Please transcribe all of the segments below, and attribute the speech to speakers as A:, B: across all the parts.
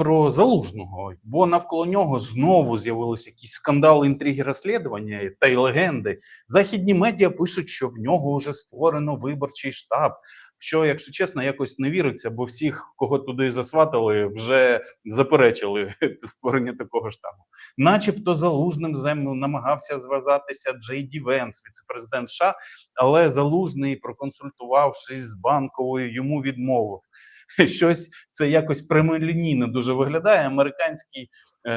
A: про залужного, бо навколо нього знову з'явилися якісь скандали, інтриги, розслідування та й легенди. Західні медіа пишуть, що в нього вже створено виборчий штаб. Що, якщо чесно, якось не віриться, бо всіх, кого туди засватали, вже заперечили створення такого штабу. Начебто залужним зем намагався зв'язатися Джей Ді Венс, віцепрезидент США, але залужний, проконсультувавшись з банковою, йому відмовив. Щось це якось прямолінійно дуже виглядає. Американські е,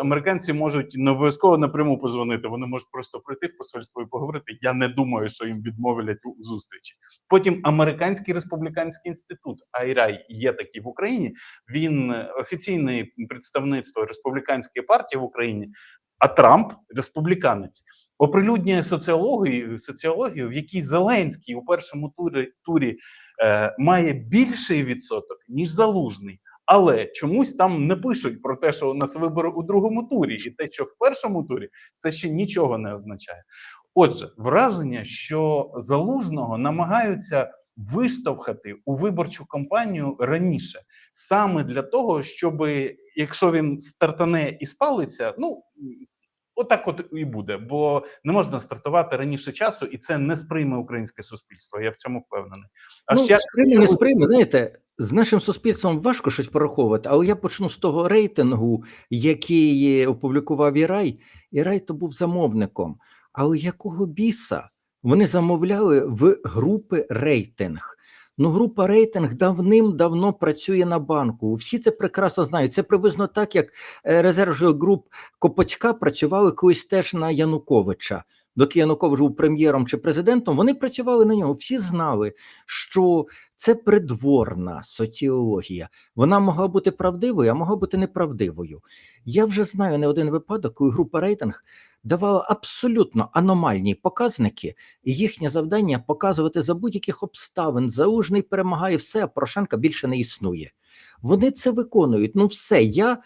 A: американці можуть не обов'язково напряму позвонити. Вони можуть просто прийти в посольство і поговорити. Я не думаю, що їм відмовлять у зустрічі. Потім американський республіканський інститут Айрай є такий в Україні. Він е, офіційне представництво республіканської партії в Україні. А Трамп республіканець оприлюднює соціологію, соціологію, в якій Зеленський у першому турі турі е, має більший відсоток ніж залужний. Але чомусь там не пишуть про те, що у нас вибори у другому турі, і те, що в першому турі, це ще нічого не означає. Отже, враження, що залужного намагаються виштовхати у виборчу кампанію раніше, саме для того, щоб якщо він стартане і спалиться, ну Отак, от і буде, бо не можна стартувати раніше часу, і це не сприйме українське суспільство. Я в цьому впевнений.
B: А ну, ще сприйме, не сприйме. Знаєте, з нашим суспільством важко щось пораховувати, але я почну з того рейтингу, який опублікував Ірай. Ірай то був замовником. Але якого біса вони замовляли в групи рейтинг? Ну, група рейтинг давним-давно працює на банку. Всі це прекрасно знають. Це приблизно так, як резерв груп Копочка працювали колись теж на Януковича. Доки Янукович був прем'єром чи президентом, вони працювали на нього. Всі знали, що це придворна соціологія. Вона могла бути правдивою, а могла бути неправдивою. Я вже знаю не один випадок, коли група рейтинг давала абсолютно аномальні показники, і їхнє завдання показувати за будь-яких обставин. Залужний перемагає все, а Порошенка більше не існує. Вони це виконують. Ну, все. Я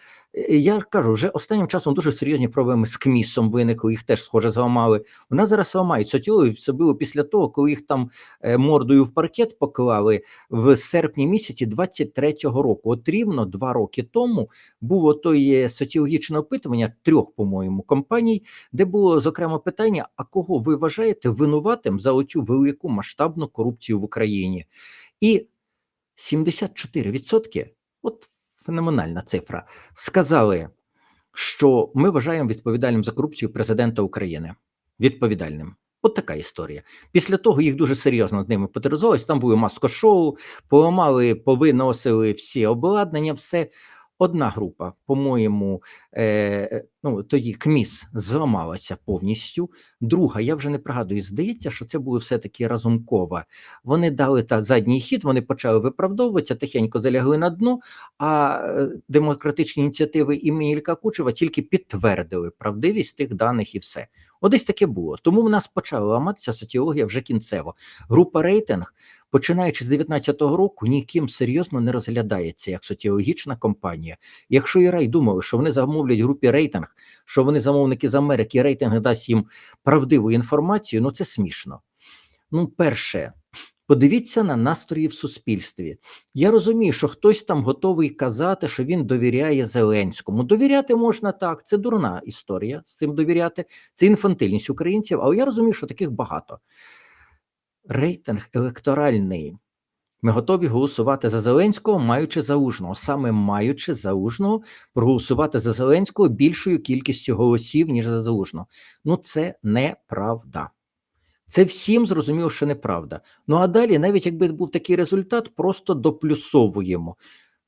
B: я кажу, вже останнім часом дуже серйозні проблеми з КМІСом виникли, їх теж схоже зламали. Вона зараз ламають соціологію, це було після того, коли їх там мордою в паркет поклали в серпні місяці 23-го року. От рівно два роки тому було той соціологічне опитування трьох, по-моєму, компаній, де було зокрема питання: а кого ви вважаєте винуватим за оцю велику масштабну корупцію в Україні? І 74%, от феноменальна цифра, сказали, що ми вважаємо відповідальним за корупцію президента України. Відповідальним. От така історія. Після того їх дуже серйозно над ними потерзовувалися. Там були маскошоу, поламали, повиносили всі обладнання, все. Одна група, по-моєму, е, ну тоді КМІС зламалася повністю. Друга, я вже не пригадую, здається, що це було все-таки разумкова. Вони дали та задній хід, вони почали виправдовуватися, тихенько залягли на дно, а е, демократичні ініціативи імені Ілька Кучева тільки підтвердили правдивість тих даних і все. Одесь таке було. Тому в нас почала ламатися соціологія вже кінцево. Група рейтинг, починаючи з 2019 року, ніким серйозно не розглядається як соціологічна компанія. Якщо і рай думали, що вони замовлять групі рейтинг, що вони замовники з Америки, рейтинг дасть їм правдиву інформацію, ну це смішно. Ну, перше. Подивіться на настрої в суспільстві. Я розумію, що хтось там готовий казати, що він довіряє Зеленському. Довіряти можна так, це дурна історія з цим довіряти, це інфантильність українців, але я розумію, що таких багато. Рейтинг електоральний. Ми готові голосувати за Зеленського, маючи заужного, саме маючи заужного, проголосувати за Зеленського більшою кількістю голосів, ніж за заужного. Ну, це неправда. Це всім зрозуміло, що неправда. Ну а далі, навіть якби був такий результат, просто доплюсовуємо.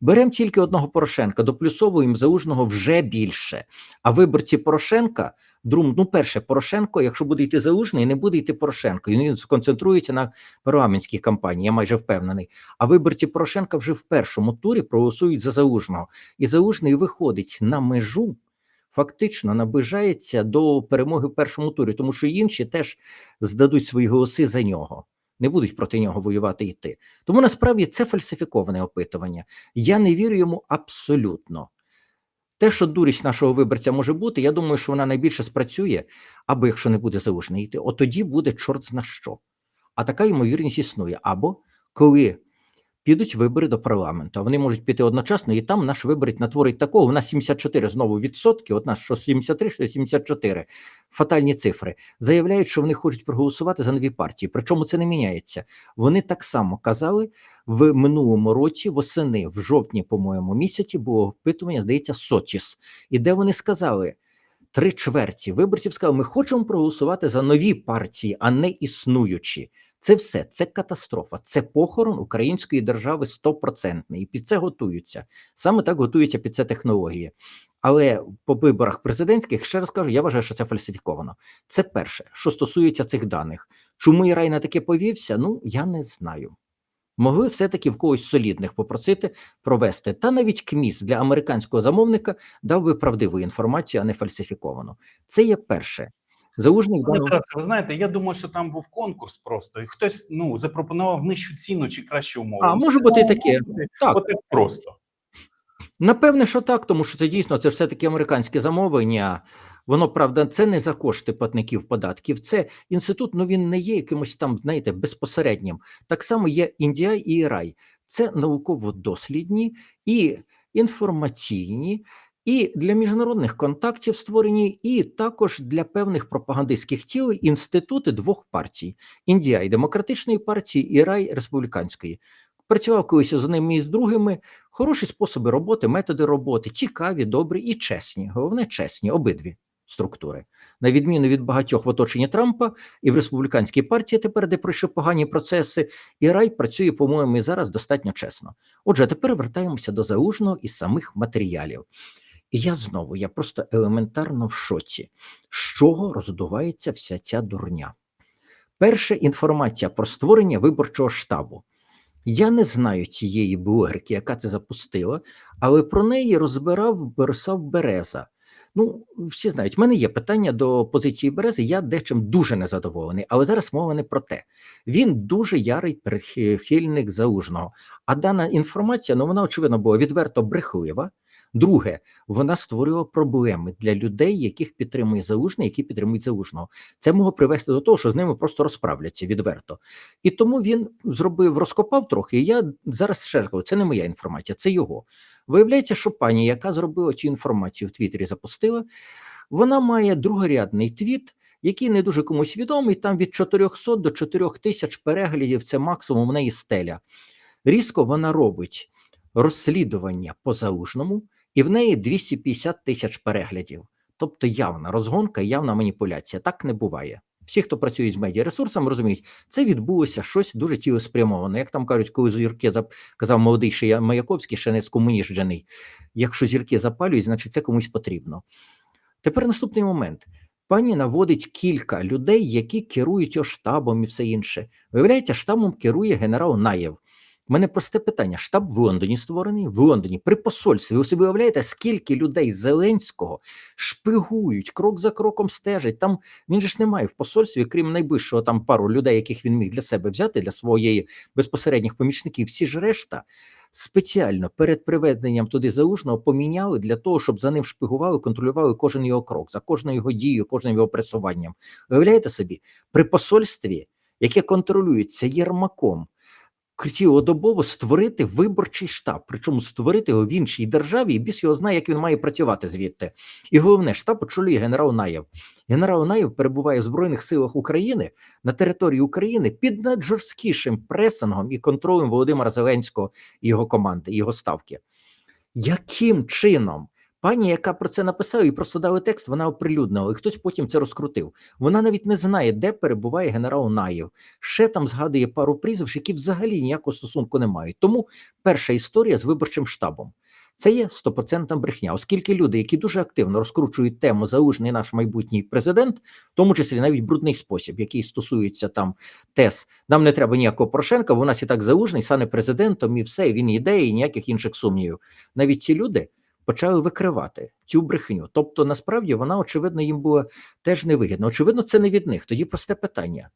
B: Беремо тільки одного Порошенка, доплюсовуємо залужного вже більше. А виборці Порошенка, друг, ну перше, Порошенко, якщо буде йти залужний, не буде йти Порошенко. Він сконцентрується на парламентській кампанії, я майже впевнений. А виборці Порошенка вже в першому турі проголосують за залужного. І залужний виходить на межу фактично наближається до перемоги в першому турі, тому що інші теж здадуть свої голоси за нього. Не будуть проти нього воювати йти. Тому насправді це фальсифіковане опитування. Я не вірю йому абсолютно. Те, що дурість нашого виборця може бути, я думаю, що вона найбільше спрацює, або якщо не буде залужний йти, от тоді буде чорт зна що. А така ймовірність існує. Або коли підуть вибори до парламенту. Вони можуть піти одночасно, і там наш виборець натворить такого. У нас 74 знову відсотки. От нас що 73, що 74. Фатальні цифри. Заявляють, що вони хочуть проголосувати за нові партії. Причому це не міняється. Вони так само казали в минулому році, восени, в жовтні, по-моєму, місяці було опитування, здається, Сочіс. І де вони сказали. Три чверті виборців сказали, ми хочемо проголосувати за нові партії, а не існуючі. Це все, це катастрофа, це похорон української держави стопроцентний. І під це готуються. Саме так готуються під це технології. Але по виборах президентських, ще раз кажу, я вважаю, що це фальсифіковано. Це перше, що стосується цих даних. Чому Ірай на таке повівся? Ну я не знаю. Могли все-таки в когось солідних попросити провести. Та навіть КМІС для американського замовника дав би правдиву інформацію, а не фальсифіковану. Це є перше. Залужний
A: Пане Тарасе, ви знаєте, я думаю, що там був конкурс просто, і хтось ну запропонував нижчу ціну чи кращі умови.
B: А може бути і таке. Так.
A: От просто.
B: Напевне, що так, тому що це дійсно це все-таки американське замовлення. Воно правда, це не за кошти платників податків. Це інститут, ну він не є якимось там, знаєте, безпосереднім. Так само є Індія і Ірай. Це науково-дослідні і інформаційні, і для міжнародних контактів створені, і також для певних пропагандистських цілей інститути двох партій: Індія і демократичної партії, Ірай республіканської. Працював колись з одними і з другими. Хороші способи роботи, методи роботи, цікаві, добрі і чесні. Головне, чесні, обидві структури. На відміну від багатьох в оточенні Трампа і в республіканській партії, тепер, де пройшли погані процеси, і рай працює, по-моєму, і зараз достатньо чесно. Отже, тепер вертаємося до залужного і самих матеріалів. І я знову, я просто елементарно в шоці, з чого роздувається вся ця дурня. Перша інформація про створення виборчого штабу. Я не знаю цієї блогерки, яка це запустила, але про неї розбирав Борисав Береза. Ну, всі знають, в мене є питання до позиції Берези. Я дечим дуже незадоволений, але зараз мова не про те. Він дуже ярий прихильник залужного. А дана інформація, ну вона очевидно була відверто брехлива. Друге, вона створювала проблеми для людей, яких підтримує залужний, які підтримують залужного. Це могло привести до того, що з ними просто розправляться відверто. І тому він зробив, розкопав трохи. І я зараз ще кажу, це не моя інформація, це його. Виявляється, що пані, яка зробила цю інформацію в Твіттері, запустила, вона має другорядний твіт, який не дуже комусь відомий. Там від 400 до 4 тисяч переглядів це максимум в неї стеля. Різко вона робить розслідування по залужному, і в неї 250 тисяч переглядів. Тобто явна розгонка, явна маніпуляція. Так не буває. Всі, хто працюють з медіаресурсами, розуміють, це відбулося щось дуже цілеспрямоване. Як там кажуть, коли зірки казав молодий ще Маяковський, ще не скомуніжджений. Якщо зірки запалюють, значить це комусь потрібно. Тепер наступний момент. Пані наводить кілька людей, які керують штабом і все інше. Виявляється, штабом керує генерал Наєв. У мене просте питання: штаб в Лондоні створений в Лондоні при посольстві. Ви собі уявляєте, скільки людей Зеленського шпигують, крок за кроком стежать. Там він же ж немає в посольстві, крім найближчого там пару людей, яких він міг для себе взяти для своєї безпосередніх помічників. Всі ж решта спеціально перед приведенням туди залужного поміняли для того, щоб за ним шпигували, контролювали кожен його крок, за кожною його дією, кожним його пресуванням. Уявляєте собі, при посольстві, яке контролюється Єрмаком цілодобово створити виборчий штаб, причому створити його в іншій державі, і біс його знає, як він має працювати звідти. І головне, штаб очолює генерал Наєв. Генерал Наєв перебуває в Збройних силах України на території України під найжорсткішим пресингом і контролем Володимира Зеленського і його команди, і його ставки. Яким чином? Пані, яка про це написала і просто дали текст, вона оприлюднила, і хтось потім це розкрутив. Вона навіть не знає, де перебуває генерал Наєв. Ще там згадує пару прізвищ, які взагалі ніякого стосунку не мають. Тому перша історія з виборчим штабом. Це є стопроцентна брехня, оскільки люди, які дуже активно розкручують тему залужний наш майбутній президент, в тому числі навіть брудний спосіб, який стосується там тез, нам не треба ніякого Порошенка, бо у нас і так залужний, стане президентом, і все, він іде, і ніяких інших сумнівів. Навіть ці люди почали викривати цю брехню. Тобто, насправді вона, очевидно, їм була теж невигідна. Очевидно, це не від них. Тоді просте питання: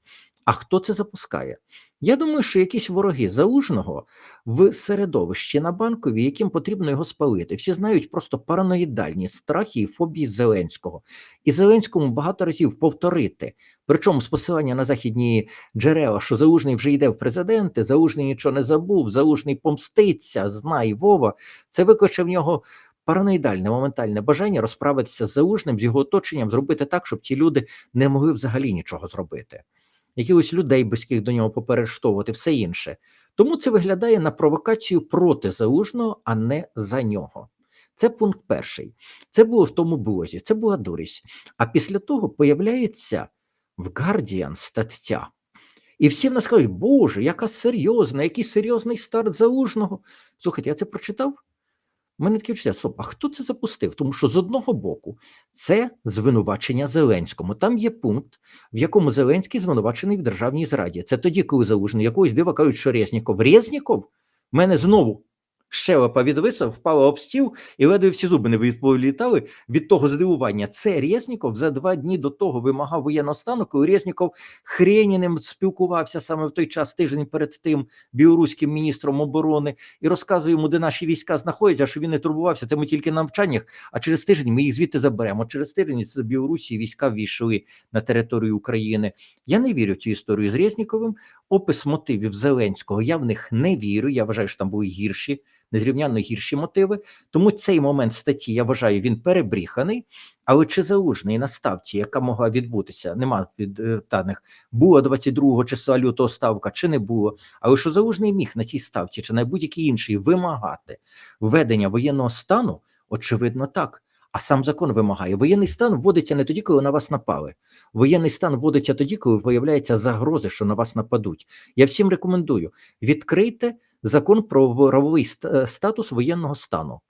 B: а хто це запускає? Я думаю, що якісь вороги залужного в середовищі на банкові, яким потрібно його спалити. Всі знають просто параноїдальні страхи і фобії Зеленського. І Зеленському багато разів повторити. Причому з посилання на західні джерела, що Залужний вже йде в президенти, Залужний нічого не забув, Залужний помститься, знай Вова. Це викличе в нього параноїдальне, моментальне бажання розправитися з Залужним, з його оточенням, зробити так, щоб ті люди не могли взагалі нічого зробити. Якихось людей близьких до нього поперештовувати, все інше. Тому це виглядає на провокацію проти Залужного, а не за нього. Це пункт перший. Це було в тому блозі, це була дурість. А після того появляється в Guardian стаття. І всі в нас кажуть, Боже, яка серйозна, який серйозний старт залужного. Слухайте, я це прочитав. У мене таке відчуття, стоп, а хто це запустив? Тому що з одного боку це звинувачення Зеленському. Там є пункт, в якому Зеленський звинувачений в державній зраді. Це тоді, коли залужний якогось дива кажуть, що Резніков. Резніков? В мене знову щелепа відвисла, впала об стіл, і ледве всі зуби не відповілітали від того здивування. Це Резніков за два дні до того вимагав воєнного стану, коли Резніков Хреніним спілкувався саме в той час, тиждень перед тим, білоруським міністром оборони, і розказує йому, де наші війська знаходяться, що він не турбувався. Це ми тільки на навчаннях, а через тиждень ми їх звідти заберемо. Через тиждень з Білорусі війська ввійшли на територію України. Я не вірю в цю історію з Резніковим. Опис мотивів Зеленського я в них не вірю. Я вважаю, що там були гірші, незрівнянно гірші мотиви. Тому цей момент статті я вважаю він перебріханий. Але чи залужний на ставці, яка могла відбутися, нема даних, було 22 числа лютого ставка чи не було. Але що залужний міг на цій ставці чи на будь-якій іншій вимагати введення воєнного стану, очевидно, так. А сам закон вимагає. Воєнний стан вводиться не тоді, коли на вас напали. Воєнний стан вводиться тоді, коли появляються загрози, що на вас нападуть. Я всім рекомендую: відкрийте закон про правовий статус воєнного стану.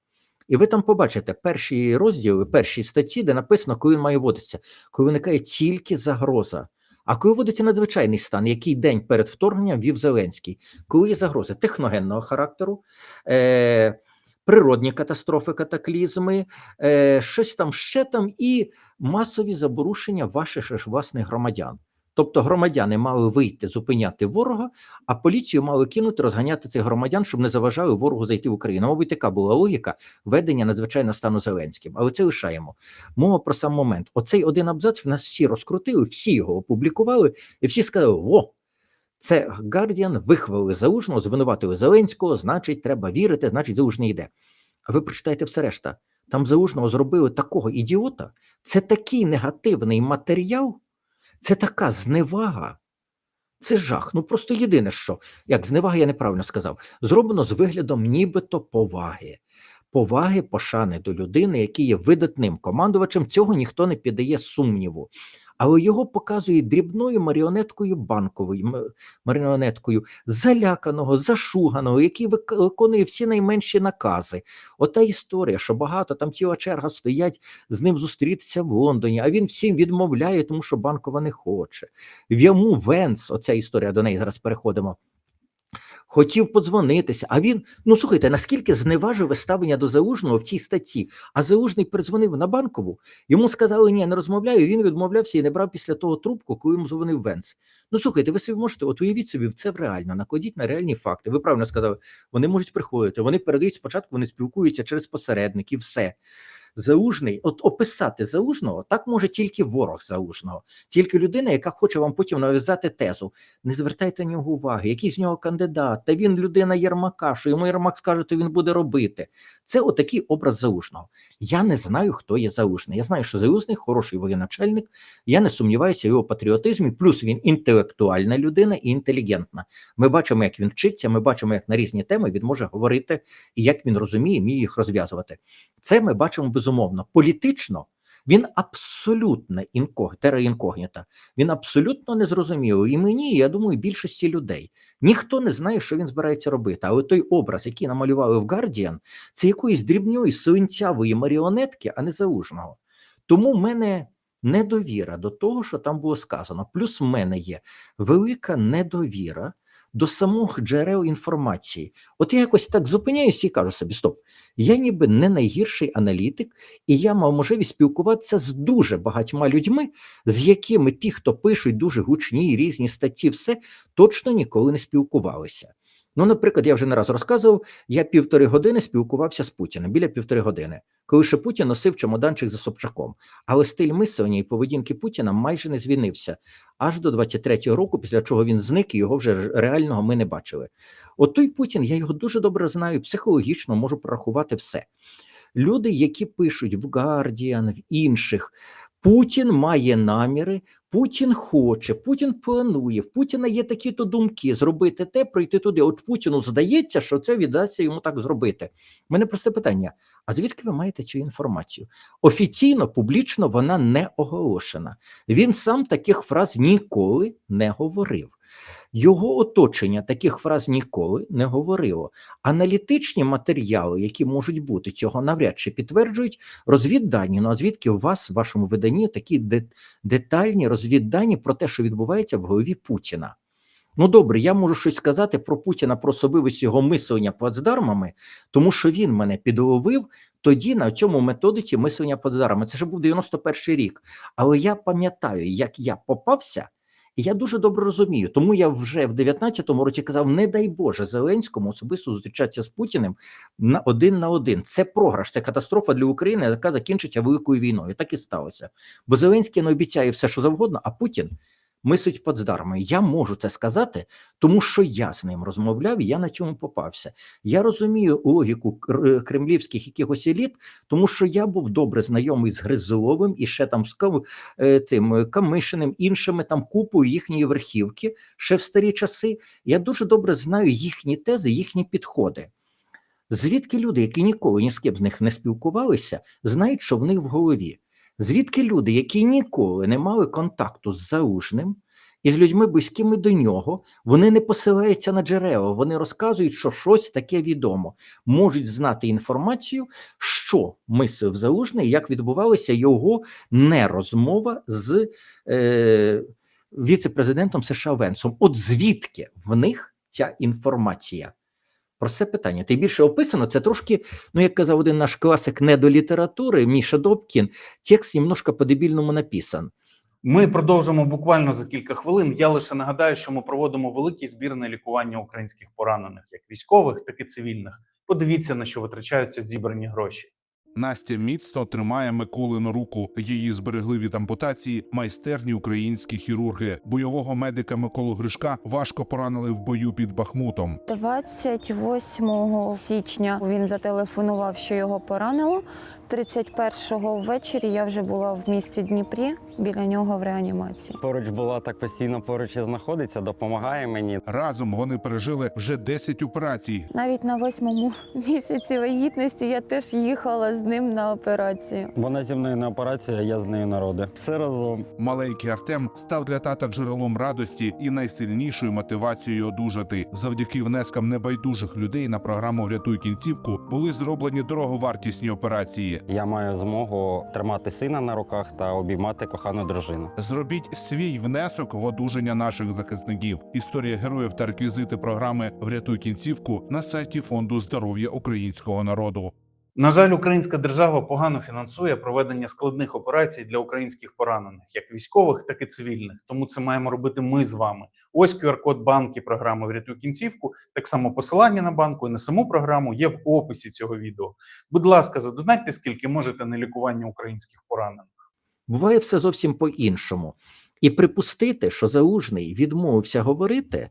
B: І ви там побачите перші розділи, перші статті, де написано, коли він має вводитися, коли виникає тільки загроза. А коли вводиться надзвичайний стан, який день перед вторгненням вів Зеленський, коли є загрози техногенного характеру, е- природні катастрофи, катаклізми, е- щось там ще там, і масові заборушення ваших ж власних громадян. Тобто громадяни мали вийти зупиняти ворога, а поліцію мали кинути розганяти цих громадян, щоб не заважали ворогу зайти в Україну. Мабуть, така була логіка ведення надзвичайного стану Зеленським. Але це лишаємо. Мова про сам момент. Оцей один абзац в нас всі розкрутили, всі його опублікували, і всі сказали: о, це Гардіан вихвалили залужного, звинуватили Зеленського, значить, треба вірити, значить, залужний йде. А ви прочитайте все решта. Там залужного зробили такого ідіота. Це такий негативний матеріал. Це така зневага. Це жах. Ну просто єдине, що як зневага, я неправильно сказав, зроблено з виглядом нібито поваги. Поваги, пошани до людини, який є видатним командувачем, цього ніхто не піддає сумніву. Але його показує дрібною маріонеткою банковою маріонеткою, заляканого, зашуганого, який виконує всі найменші накази. Ота історія, що багато там тіла черга стоять з ним зустрітися в Лондоні, а він всім відмовляє, тому що банкова не хоче. В йому Венс, оця історія до неї зараз переходимо. Хотів подзвонитися, а він, ну слухайте, наскільки зневажив ставлення до залужного в цій статті. А залужний передзвонив на банкову. Йому сказали, ні, не розмовляю. Він відмовлявся і не брав після того трубку, коли йому дзвонив Венс. Ну слухайте, ви собі можете, от уявіть собі, це реально, накладіть на реальні факти. Ви правильно сказали, вони можуть приходити, вони передають спочатку, вони спілкуються через посередників, все. Залужний, от описати залужного так може тільки ворог залужного, тільки людина, яка хоче вам потім нав'язати тезу. Не звертайте на нього уваги, який з нього кандидат, та він людина Єрмака, що йому Єрмак скаже, то він буде робити. Це отакий образ залужного. Я не знаю, хто є залужний. Я знаю, що залужний хороший воєначальник. Я не сумніваюся в його патріотизмі. Плюс він інтелектуальна людина і інтелігентна. Ми бачимо, як він вчиться. Ми бачимо, як на різні теми він може говорити і як він розуміє, вміє їх розв'язувати. Це ми бачимо безумовно. Політично він абсолютно інког, інкогніта. Він абсолютно незрозумілий. І мені, я думаю, більшості людей. Ніхто не знає, що він збирається робити. Але той образ, який намалювали в Гардіан, це якоїсь дрібної свинцявої маріонетки, а не залужного. Тому в мене недовіра до того, що там було сказано. Плюс в мене є велика недовіра до самих джерел інформації. От я якось так зупиняюся і кажу собі: стоп, я ніби не найгірший аналітик, і я мав можливість спілкуватися з дуже багатьма людьми, з якими ті, хто пишуть дуже гучні різні статті, все точно ніколи не спілкувалися. Ну, наприклад, я вже не раз розказував, я півтори години спілкувався з Путіним, біля півтори години, коли ще Путін носив чемоданчик за Собчаком. Але стиль мислення і поведінки Путіна майже не змінився аж до 23-го року, після чого він зник, і його вже реального ми не бачили. От той Путін, я його дуже добре знаю, психологічно можу порахувати все. Люди, які пишуть в Guardian, в інших, Путін має наміри, Путін хоче, Путін планує, в Путіна є такі-то думки зробити те, пройти туди. От Путіну здається, що це віддасться йому так зробити. У мене просте питання: а звідки ви маєте цю інформацію? Офіційно, публічно вона не оголошена. Він сам таких фраз ніколи не говорив. Його оточення таких фраз ніколи не говорило. Аналітичні матеріали, які можуть бути, цього навряд чи підтверджують розвіддані. Ну а звідки у вас в вашому виданні такі детальні розвіддані про те, що відбувається в голові Путіна? Ну добре, я можу щось сказати про Путіна, про особливість його мислення плацдармами, тому що він мене підловив тоді на цьому методиці мислення плацдармами. Це ж був 91 рік. Але я пам'ятаю, як я попався. Я дуже добре розумію, тому я вже в 19-му році казав: не дай Боже Зеленському особисто зустрічатися з Путіним на один на один. Це програш, це катастрофа для України, яка закінчиться великою війною. Так і сталося. Бо Зеленський не обіцяє все, що завгодно, а Путін мислить Плацдарми. Я можу це сказати, тому що я з ним розмовляв, і я на цьому попався. Я розумію логіку кремлівських якихось еліт, тому що я був добре знайомий з Гризиловим і ще там з е, тим е, Камишиним, іншими там купою їхньої верхівки ще в старі часи. Я дуже добре знаю їхні тези, їхні підходи. Звідки люди, які ніколи ні з ким з них не спілкувалися, знають, що в них в голові? Звідки люди, які ніколи не мали контакту з залужним і з людьми близькими до нього, вони не посилаються на джерела, вони розказують, що щось таке відомо, можуть знати інформацію, що мислив залужний, як відбувалася його нерозмова з е, віце-президентом США Венсом. От звідки в них ця інформація? Про це питання. Тим більше описано, це трошки, ну як казав один наш класик не до літератури, Міша Добкін, текст немножко по-дебільному написан.
A: Ми продовжимо буквально за кілька хвилин. Я лише нагадаю, що ми проводимо великий збір на лікування українських поранених, як військових, так і цивільних. Подивіться на що витрачаються зібрані гроші.
C: Настя міцно тримає Миколину руку. Її зберегли від ампутації майстерні українські хірурги. Бойового медика Миколу Гришка важко поранили в бою під Бахмутом.
D: 28 січня він зателефонував, що його поранило. 31-го ввечері я вже була в місті Дніпрі біля нього в реанімації.
E: Поруч була так постійно поруч і знаходиться, допомагає мені.
C: Разом вони пережили вже 10 операцій.
D: Навіть на восьмому місяці вагітності я теж їхала з ним на операцію.
E: Вона зі мною на операцію, а я з нею на роди. Все разом.
C: Маленький Артем став для тата джерелом радості і найсильнішою мотивацією одужати. Завдяки внескам небайдужих людей на програму Врятуй кінцівку були зроблені дороговартісні операції.
E: Я маю змогу тримати сина на руках та обіймати кохану дружину.
C: Зробіть свій внесок в одужання наших захисників. Історія героїв та реквізити програми Врятуй кінцівку на сайті фонду здоров'я українського народу.
A: На жаль, українська держава погано фінансує проведення складних операцій для українських поранених, як військових, так і цивільних. Тому це маємо робити ми з вами. Ось QR-код банки програми Врятуй кінцівку. Так само посилання на банку і на саму програму є в описі цього відео. Будь ласка, задонатьте скільки можете на лікування українських поранених.
B: Буває все зовсім по-іншому. І припустити, що залужний відмовився говорити,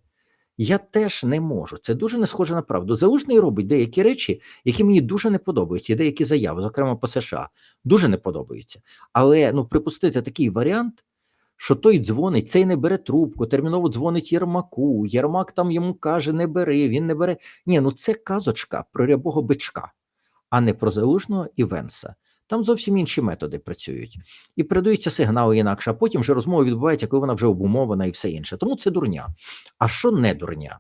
B: я теж не можу. Це дуже не схоже на правду. Залужний робить деякі речі, які мені дуже не подобаються, і деякі заяви, зокрема по США, дуже не подобаються. Але ну, припустити такий варіант, що той дзвонить, цей не бере трубку, терміново дзвонить Єрмаку, Єрмак там йому каже, не бери, він не бере. Ні, ну це казочка про рябого бичка, а не про залужного і Венса. Там зовсім інші методи працюють і передаються сигнали інакше, а потім вже розмова відбувається, коли вона вже обумована і все інше. Тому це дурня. А що не дурня?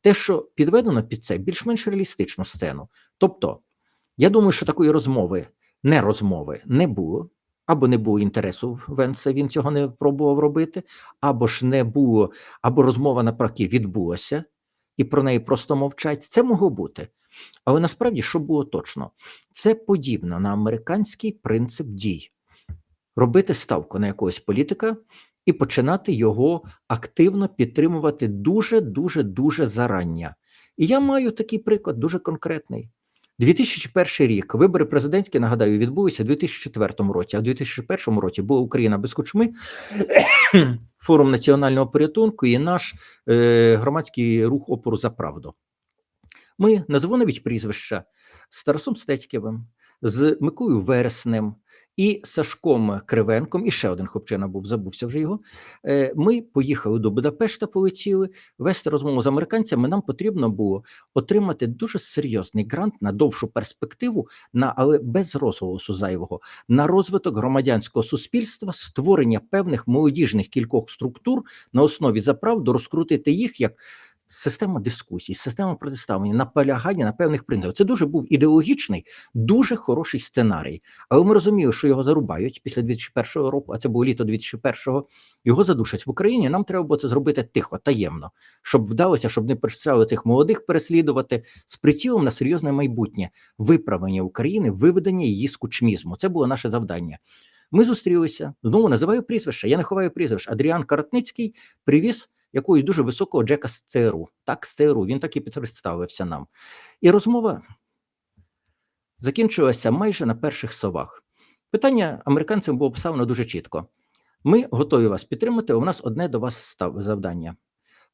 B: Те, що підведено під це більш-менш реалістичну сцену. Тобто, я думаю, що такої розмови, не розмови не було, або не було інтересу Венса, він цього не пробував робити, або ж не було, або розмова навпаки відбулася, і про неї просто мовчать. Це могло бути. Але насправді, що було точно, це подібно на американський принцип дій робити ставку на якогось політика і починати його активно підтримувати дуже, дуже, дуже зарання. І я маю такий приклад дуже конкретний. 2001 рік вибори президентські, нагадаю, відбулися у 2004 році, а в 2001 році була Україна без кучми, форум національного порятунку і наш е, громадський рух опору за правду. Ми назву навіть прізвища з Тарасом Стецьківим, з Миколою Вереснем і Сашком Кривенком, і ще один хлопчина був, забувся вже його. Е, Ми поїхали до Будапешта, полетіли вести розмову з американцями. Нам потрібно було отримати дуже серйозний грант на довшу перспективу, на але без розголосу зайвого, на розвиток громадянського суспільства, створення певних молодіжних кількох структур на основі за правду, розкрутити їх як. Система дискусій, система протиставлення, наполягання на певних принципах. Це дуже був ідеологічний, дуже хороший сценарій. Але ми розуміли, що його зарубають після 2001 року, а це було літо 2001-го, Його задушать в Україні. Нам треба було це зробити тихо, таємно, щоб вдалося, щоб не почали цих молодих переслідувати з прицілом на серйозне майбутнє, виправлення України, виведення її з кучмізму. Це було наше завдання. Ми зустрілися. Знову називаю прізвище. Я не ховаю прізвище. Адріан Каратницький привіз якогось дуже високого Джека з ЦРУ. Так, з ЦРУ. Він так і представився нам. І розмова закінчилася майже на перших словах. Питання американцям було поставлено дуже чітко. Ми готові вас підтримати. У нас одне до вас завдання.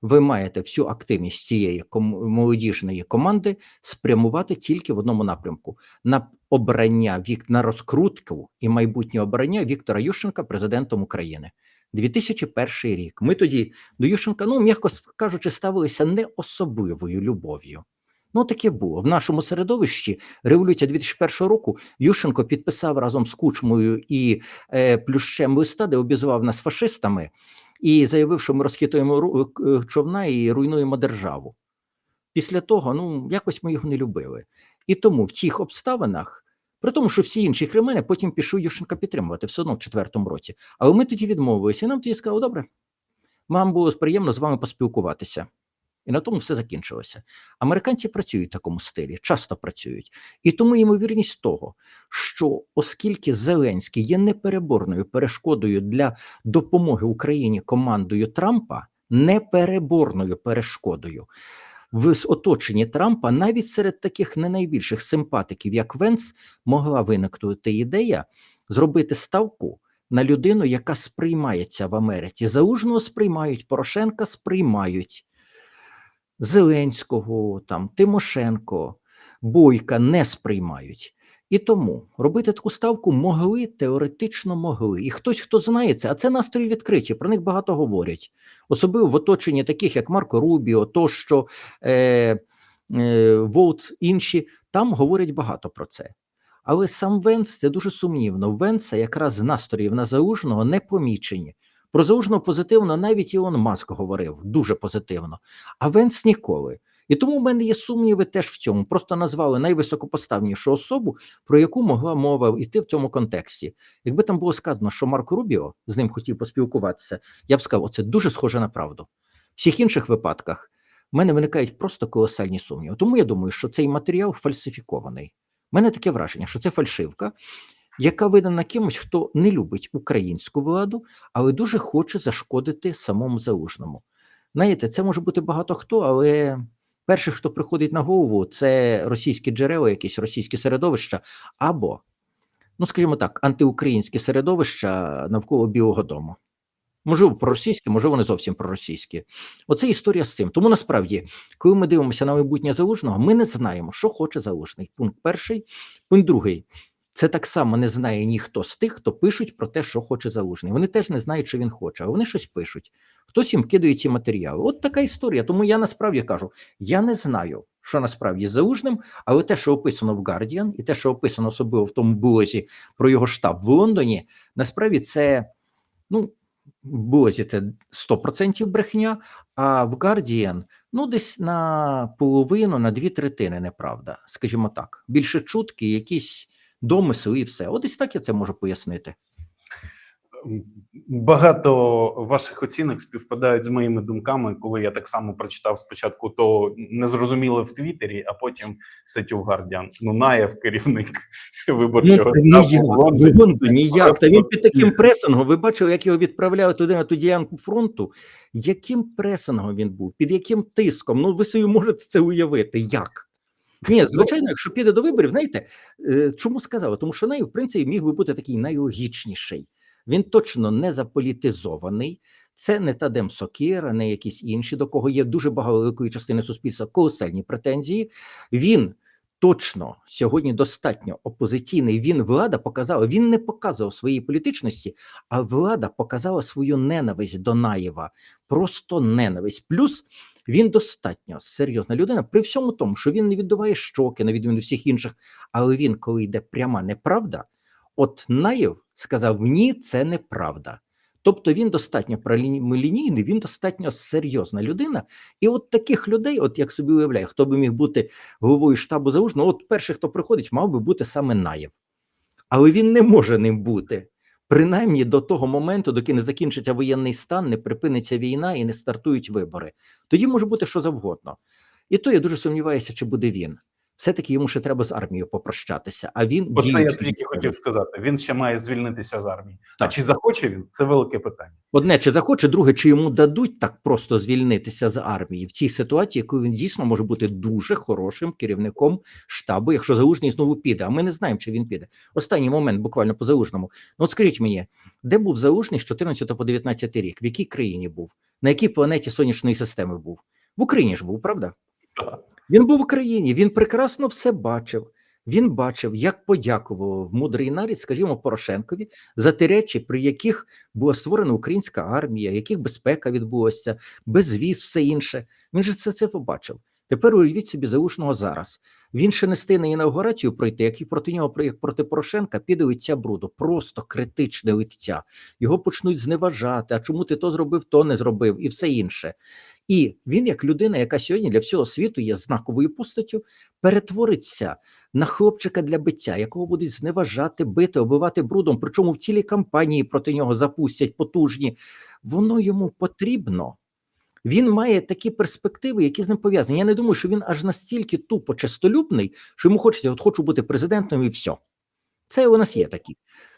B: Ви маєте всю активність цієї молодіжної команди спрямувати тільки в одному напрямку: на обрання на розкрутку і майбутнє обрання Віктора Ющенка президентом України. 2001 рік. Ми тоді до Ющенка, ну м'яко кажучи, ставилися не особливою любов'ю. Ну, таке було в нашому середовищі. Революція 2001 року Ющенко підписав разом з Кучмою і е, Плющем листа, де обізвав нас фашистами, і заявив, що ми розхитуємо ру- е, човна і руйнуємо державу. Після того, ну якось ми його не любили. І тому в цих обставинах, при тому, що всі інші кремени потім пішов Ющенка підтримувати все одно в четвертому році. Але ми тоді відмовилися, і нам тоді сказали, добре, нам було приємно з вами поспілкуватися. І на тому все закінчилося. Американці працюють в такому стилі, часто працюють. І тому ймовірність того, що оскільки Зеленський є непереборною перешкодою для допомоги Україні командою Трампа, непереборною перешкодою. В оточенні Трампа навіть серед таких не найбільших симпатиків, як Венс, могла виникнути ідея зробити ставку на людину, яка сприймається в Америці. Заужного сприймають, Порошенка сприймають. Зеленського, там, Тимошенко, Бойка не сприймають. І тому робити таку ставку могли, теоретично могли. І хтось, хто знає це, а це настрої відкриті, про них багато говорять. Особливо в оточенні таких, як Марко Рубіо, тощо е, е, Волт, інші, там говорять багато про це. Але сам Венс це дуже сумнівно. Венса якраз настроїв на Залужного не помічені. Про Залужного позитивно навіть Ілон Маск говорив дуже позитивно, а Венс ніколи. І тому в мене є сумніви теж в цьому. Просто назвали найвисокопоставнішу особу, про яку могла мова йти в цьому контексті. Якби там було сказано, що Марко Рубіо з ним хотів поспілкуватися, я б сказав, оце дуже схоже на правду. В всіх інших випадках в мене виникають просто колосальні сумніви. Тому я думаю, що цей матеріал фальсифікований. У мене таке враження, що це фальшивка, яка видана кимось, хто не любить українську владу, але дуже хоче зашкодити самому залужному. Знаєте, це може бути багато хто, але перший, хто приходить на голову, це російські джерела, якісь російські середовища, або, ну скажімо так, антиукраїнські середовища навколо Білого Дому. Можливо, проросійські, можливо, не зовсім проросійські. Оце історія з цим. Тому насправді, коли ми дивимося на майбутнє залужного, ми не знаємо, що хоче залужний. Пункт перший. Пункт другий. Це так само не знає ніхто з тих, хто пишуть про те, що хоче залужний. Вони теж не знають, що він хоче, а вони щось пишуть. Хтось їм вкидає ці матеріали. От така історія. Тому я насправді кажу: я не знаю, що насправді з залужним, але те, що описано в Guardian, і те, що описано особливо в тому блозі про його штаб в Лондоні, насправді це ну. Блозі це 100% брехня, а в Guardian, ну, десь на половину, на дві третини неправда, скажімо так. Більше чутки, якісь домисли і все. От десь так я це можу пояснити.
A: Багато ваших оцінок співпадають з моїми думками, коли я так само прочитав спочатку то незрозуміле в Твіттері, а потім статтю в Гардіан. Ну, Наєв, керівник виборчого
B: Ну, ніяк, ніяк. Та він під таким пресингом. Ви бачили, як його відправляли туди на ту ділянку фронту? Яким пресингом він був? Під яким тиском? Ну, ви собі можете це уявити. Як? Ні, звичайно, якщо піде до виборів, знаєте, е, чому сказали? Тому що най, в принципі, міг би бути такий найлогічніший. Він точно не заполітизований. Це не Тадем Сокіра, не якісь інші, до кого є дуже багато великої частини суспільства колосальні претензії. Він точно сьогодні достатньо опозиційний. Він влада показала. Він не показував своєї політичності, а влада показала свою ненависть до Наєва. Просто ненависть. Плюс він достатньо серйозна людина, при всьому тому, що він не віддуває щоки, на відміну всіх інших. Але він, коли йде пряма неправда, от Наєв сказав: ні, це неправда. Тобто він достатньо прямолінійний, він достатньо серйозна людина. І от таких людей, от як собі уявляю, хто би міг бути головою штабу залужного, от перший, хто приходить, мав би бути саме Наєв. Але він не може ним бути. Принаймні до того моменту, доки не закінчиться воєнний стан, не припиниться війна і не стартують вибори. Тоді може бути що завгодно. І то я дуже сумніваюся, чи буде він. Все-таки йому ще треба з армією попрощатися. А він
A: Оце я тільки хотів сказати. Він ще має звільнитися з армії. А чи захоче він? Це велике питання.
B: Одне чи захоче, друге, чи йому дадуть так просто звільнитися з армії в цій ситуації, коли він дійсно може бути дуже хорошим керівником штабу, якщо залужний знову піде. А ми не знаємо, чи він піде. Останній момент, буквально по залужному. Ну, от скажіть мені, де був залужний з 14 по 19 рік? В якій країні був? На якій планеті сонячної системи був? В Україні ж був, правда?
A: Так.
B: Він був в Україні, він прекрасно все бачив. Він бачив, як подякував мудрий нарід, скажімо, Порошенкові за ті речі, при яких була створена українська армія, яких безпека відбулася, безвіз, все інше. Він же це це побачив. Тепер уявіть собі заушного зараз. Він ще не стигне інаугурацію пройти, як і проти нього, як проти Порошенка, піде лиття бруду, просто критичне лиття. Його почнуть зневажати. А чому ти то зробив, то не зробив, і все інше. І він, як людина, яка сьогодні для всього світу є знаковою постаттю, перетвориться на хлопчика для биття, якого будуть зневажати, бити, оббивати брудом. Причому в цілій кампанії проти нього запустять потужні. Воно йому потрібно. Він має такі перспективи, які з ним пов'язані. Я не думаю, що він аж настільки тупо честолюбний, що йому хочеться, от хочу бути президентом і все. Це у нас є такі.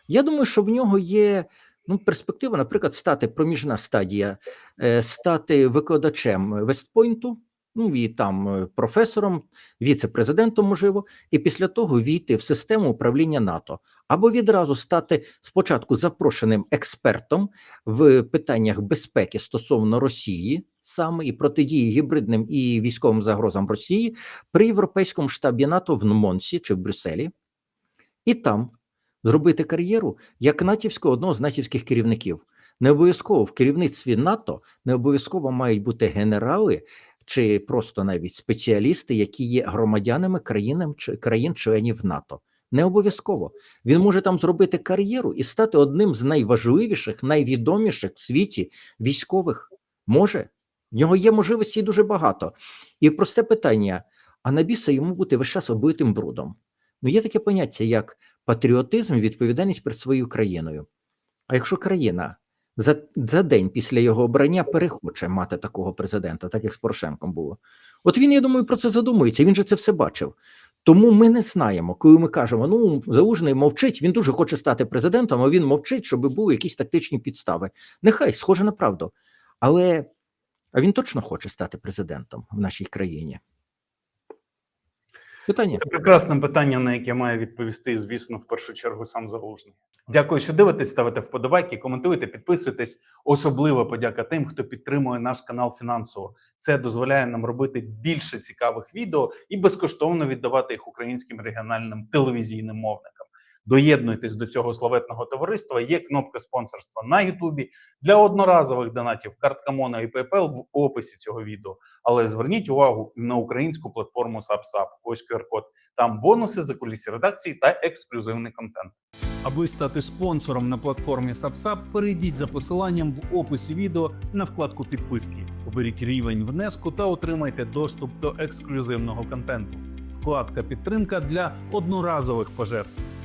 B: Я думаю, що в нього є ну, перспектива, наприклад, стати проміжна стадія, е, стати викладачем Вестпойнту, ну і там е, професором, віце-президентом, можливо, і після того війти в систему управління НАТО, або відразу стати спочатку запрошеним експертом в питаннях безпеки стосовно Росії, саме і протидії гібридним і військовим загрозам Росії при європейському штабі НАТО в Монсі чи в Брюсселі, і там зробити кар'єру як натівського одного з натівських керівників. Не обов'язково в керівництві НАТО не обов'язково мають бути генерали чи просто навіть спеціалісти, які є громадянами країн, країн-членів НАТО. Не обов'язково він може там зробити кар'єру і стати одним з найважливіших, найвідоміших в світі військових. Може, в нього є можливості дуже багато. І просте питання: а на біса йому бути весь час оббитим брудом? Ну, є таке поняття, як патріотизм і відповідальність перед своєю країною. А якщо країна за, за день після його обрання перехоче мати такого президента, так як з Порошенком було, от він, я думаю, про це задумується. Він же це все бачив. Тому ми не знаємо, коли ми кажемо, ну залужний мовчить, він дуже хоче стати президентом, а він мовчить, щоб були якісь тактичні підстави. Нехай схоже на правду. Але а він точно хоче стати президентом в нашій країні. Питання.
A: Це прекрасне питання, на яке має відповісти, звісно, в першу чергу сам залужний. Дякую, що дивитесь, ставите вподобайки, коментуйте, підписуйтесь. Особлива подяка тим, хто підтримує наш канал фінансово. Це дозволяє нам робити більше цікавих відео і безкоштовно віддавати їх українським регіональним телевізійним мовникам. Доєднуйтесь до цього славетного товариства. Є кнопка спонсорства на Ютубі для одноразових донатів. Картка Мона і PayPal в описі цього відео. Але зверніть увагу на українську платформу SubSub. Ось QR-код. Там бонуси за кулісі редакції та ексклюзивний контент.
F: Аби стати спонсором на платформі SubSub, перейдіть за посиланням в описі відео на вкладку підписки. Оберіть рівень внеску та отримайте доступ до ексклюзивного контенту. Вкладка підтримка для одноразових пожертв.